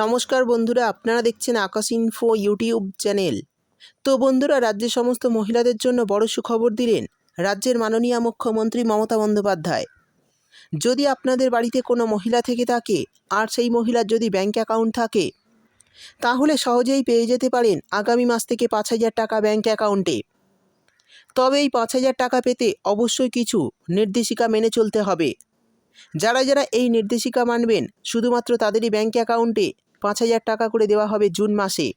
নমস্কার বন্ধুরা, আপনারা দেখছেন আকাশ ইনফো ইউটিউব চ্যানেল তো বন্ধুরা, রাজ্যের সমস্ত মহিলাদের জন্য বড় সুখবর দিলেন রাজ্যের মাননীয় মুখ্যমন্ত্রী মমতা বন্দ্যোপাধ্যায়। যদি আপনাদের বাড়িতে কোনো মহিলা থেকে থাকে, আর সেই মহিলার যদি ব্যাংক অ্যাকাউন্ট থাকে, তাহলে সহজেই পেয়ে যেতে পারেন আগামী মাস থেকে পাঁচ হাজার টাকা ব্যাংক অ্যাকাউন্টে তবে এই পাঁচ হাজার টাকা পেতে অবশ্যই কিছু নির্দেশিকা মেনে চলতে হবে। যারা যারা এই নির্দেশিকা মানবেন, শুধুমাত্র তাদেরই ব্যাঙ্ক অ্যাকাউন্টে পাঁচ হাজার টাকা করে দেওয়া হবে জুন মাসে।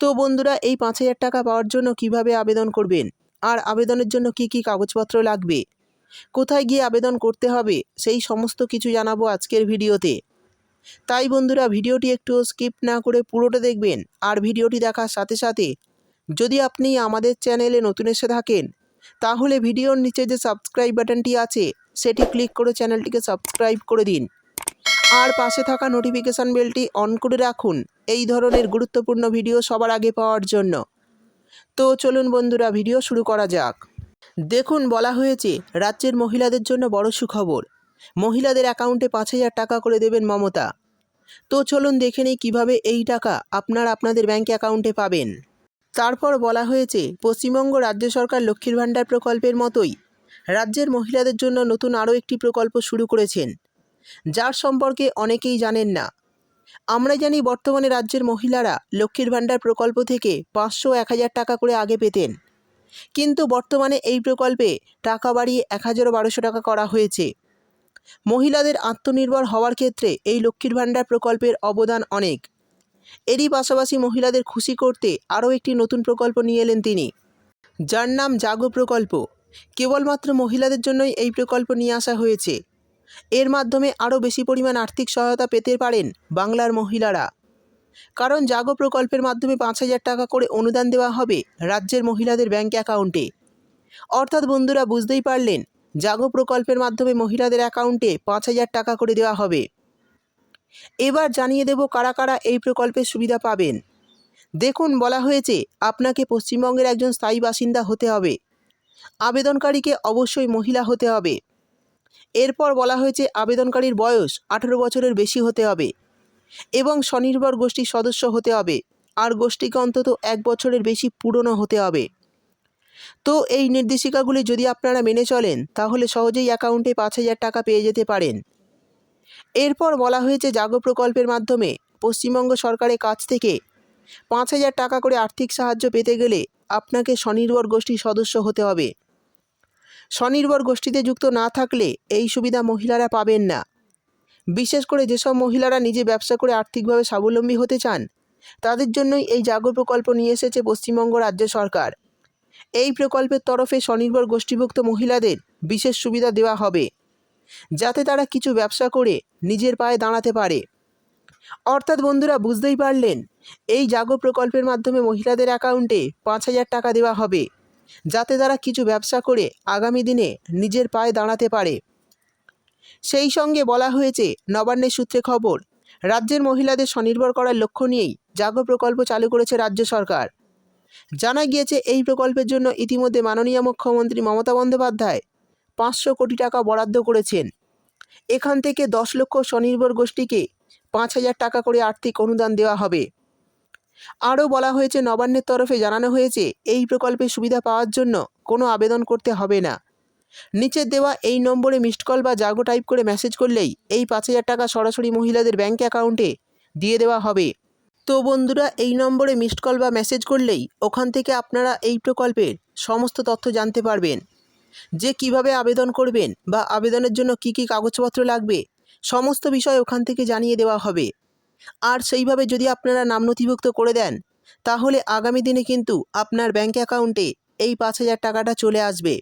তো বন্ধুরা, এই পাঁচ হাজার টাকা পাওয়ার জন্য কীভাবে আবেদন করবেন? আর আবেদনের জন্য কি কি কাগজপত্র লাগবে? কোথায় গিয়ে আবেদন করতে হবে? সেই সমস্ত কিছু জানাব আজকের ভিডিওতে। তাই বন্ধুরা, ভিডিওটি একটু স্কিপ না করে পুরোটা দেখবেন, আর ভিডিওটি দেখার সাথে সাথে যদি আপনি আমাদের চ্যানেলে নতুন এসে থাকেন তাহলে ভিডিওর নিচে যে সাবস্ক্রাইব বাটনটি আছে, সেটি ক্লিক করে চ্যানেলটিকে সাবস্ক্রাইব করে দিন। আর পাশে থাকা নোটিফিকেশান বেলটি অন করে রাখুন, এই ধরনের গুরুত্বপূর্ণ ভিডিও সবার আগে পাওয়ার জন্য। তো চলুন বন্ধুরা ভিডিও শুরু করা যাক। দেখুন, বলা হয়েছে, রাজ্যের মহিলাদের জন্য বড় সুখবর। মহিলাদের অ্যাকাউন্টে পাঁচ হাজার টাকা করে দেবেন মমতা। তো চলুন দেখে নিই কীভাবে এই টাকা আপনারা আপনাদের ব্যাঙ্ক অ্যাকাউন্টে পাবেন। তারপর বলা হয়েছে, পশ্চিমবঙ্গ রাজ্য সরকার লক্ষ্মীর ভাণ্ডার প্রকল্পের মতোই রাজ্যের মহিলাদের জন্য নতুন আরও একটি প্রকল্প শুরু করেছেন। যার সম্পর্কে অনেকেই জানেন না। আমরা জানি বর্তমানে রাজ্যের মহিলারা লক্ষ্মীর ভাণ্ডার প্রকল্প থেকে পাঁচশো এক হাজার টাকা করে আগে পেতেন। কিন্তু বর্তমানে এই প্রকল্পে টাকা বাড়িয়ে এক হাজারও বারোশো টাকা করা হয়েছে। মহিলাদের আত্মনির্ভর হওয়ার ক্ষেত্রে এই লক্ষ্মীর ভাণ্ডার প্রকল্পের অবদান অনেক। এরই পাশাপাশি মহিলাদের খুশি করতে আরও একটি নতুন প্রকল্প নিয়ে এলেন তিনি। যার নাম জাগো প্রকল্প। কেবলমাত্র মহিলাদের জন্যই এই প্রকল্প নিয়ে আসা হয়েছে। এর মাধ্যমে আরও বেশি পরিমাণ আর্থিক সহায়তা পেতে পারেন বাংলার মহিলারা। কারণ জাগো প্রকল্পের মাধ্যমে পাঁচ হাজার টাকা করে অনুদান দেওয়া হবে রাজ্যের মহিলাদের ব্যাংক অ্যাকাউন্টে। অর্থাৎ বন্ধুরা বুঝতেই পারলেন, জাগো প্রকল্পের মাধ্যমে মহিলাদের অ্যাকাউন্টে পাঁচ হাজার টাকা করে দেওয়া হবে। এবার জানিয়ে দেব কারা কারা এই প্রকল্পের সুবিধা পাবেন। দেখুন, বলা হয়েছে, আপনাকে পশ্চিমবঙ্গের একজন স্থায়ী বাসিন্দা হতে হবে। আবেদনকারীকে অবশ্যই মহিলা হতে হবে। এরপর বলা হয়েছে, আবেদনকারীর বয়স আঠেরো বছরের বেশি হতে হবে এবং স্বনির্ভর গোষ্ঠীর সদস্য হতে হবে। আর গোষ্ঠীকে অন্তত এক বছরের বেশি পুরনো হতে হবে। তো এই নির্দেশিকাগুলি যদি আপনারা মেনে চলেন, তাহলে সহজেই অ্যাকাউন্টে পাঁচ হাজার টাকা পেয়ে যেতে পারেন। এরপর বলা হয়েছে জাগো প্রকল্পের মাধ্যমে পশ্চিমবঙ্গ সরকারের কাছ থেকে পাঁচ হাজার টাকা করে আর্থিক সাহায্য পেতে গেলে আপনাকে স্বনির্ভর গোষ্ঠীর সদস্য হতে হবে। স্বনির্ভর গোষ্ঠীতে যুক্ত না থাকলে এই সুবিধা মহিলারা পাবেন না। বিশেষ করে যেসব মহিলারা নিজে ব্যবসা করে আর্থিকভাবে স্বাবলম্বী হতে চান, তাদের জন্যই এই জাগর প্রকল্প নিয়ে এসেছে পশ্চিমবঙ্গ রাজ্য সরকার। এই প্রকল্পের তরফে স্বনির্ভর গোষ্ঠীভুক্ত মহিলাদের বিশেষ সুবিধা দেওয়া হবে। যাতে তারা কিছু ব্যবসা করে নিজের পায়ে দাঁড়াতে পারে। অর্থাৎ বন্ধুরা, বুঝতেই পারলেন, এই জাগো প্রকল্পের মাধ্যমে মহিলাদের অ্যাকাউন্টে পাঁচ হাজার টাকা দেওয়া হবে, যাতে তারা কিছু ব্যবসা করে আগামী দিনে নিজের পায়ে দাঁড়াতে পারে। সেই সঙ্গে বলা হয়েছে, নবান্নের সূত্রে খবর, রাজ্যের মহিলাদের স্বনির্ভর করার লক্ষ্য নিয়েই জাগো প্রকল্প চালু করেছে রাজ্য সরকার। জানা গিয়েছে, এই প্রকল্পের জন্য ইতিমধ্যে মাননীয় মুখ্যমন্ত্রী মমতা বন্দ্যোপাধ্যায় পাঁচশো কোটি টাকা বরাদ্দ করেছেন। এখান থেকে দশ লক্ষ স্বনির্ভর গোষ্ঠীকে পাঁচ হাজার টাকা করে আর্থিক অনুদান দেওয়া হবে। আরও বলা হয়েছে, নবান্নের তরফে জানানো হয়েছে, এই প্রকল্পের সুবিধা পাওয়ার জন্য কোনো আবেদন করতে হবে না। নিচের দেওয়া এই নম্বরে মিসড কল বা জাগো টাইপ করে মেসেজ করলেই এই পাঁচ হাজার টাকা সরাসরি মহিলাদের ব্যাঙ্ক অ্যাকাউন্টে দিয়ে দেওয়া হবে। তো বন্ধুরা, এই নম্বরে মিসড কল বা মেসেজ করলেই ওখান থেকে আপনারা এই প্রকল্পের সমস্ত তথ্য জানতে পারবেন। যে কীভাবে আবেদন করবেন বা আবেদনের জন্য কি কি কাগজপত্র লাগবে, সমস্ত বিষয় ওখান থেকে জানিয়ে দেওয়া হবে। আর সেইভাবে যদি আপনারা নাম নথিভুক্ত করে দেন, তাহলে আগামী দিনে কিন্তু আপনার ব্যাঙ্ক অ্যাকাউন্টে এই পাঁচ হাজার টাকাটা চলে আসবে।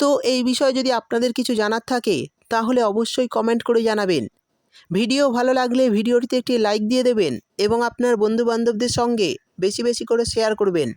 তো এই বিষয়ে যদি আপনাদের কিছু জানার থাকে, তাহলে অবশ্যই কমেন্ট করে জানাবেন। ভিডিও ভালো লাগলে ভিডিওটিতে একটি লাইক দিয়ে দেবেন এবং আপনার বন্ধুবান্ধবদের সঙ্গে বেশি বেশি করে শেয়ার করবেন।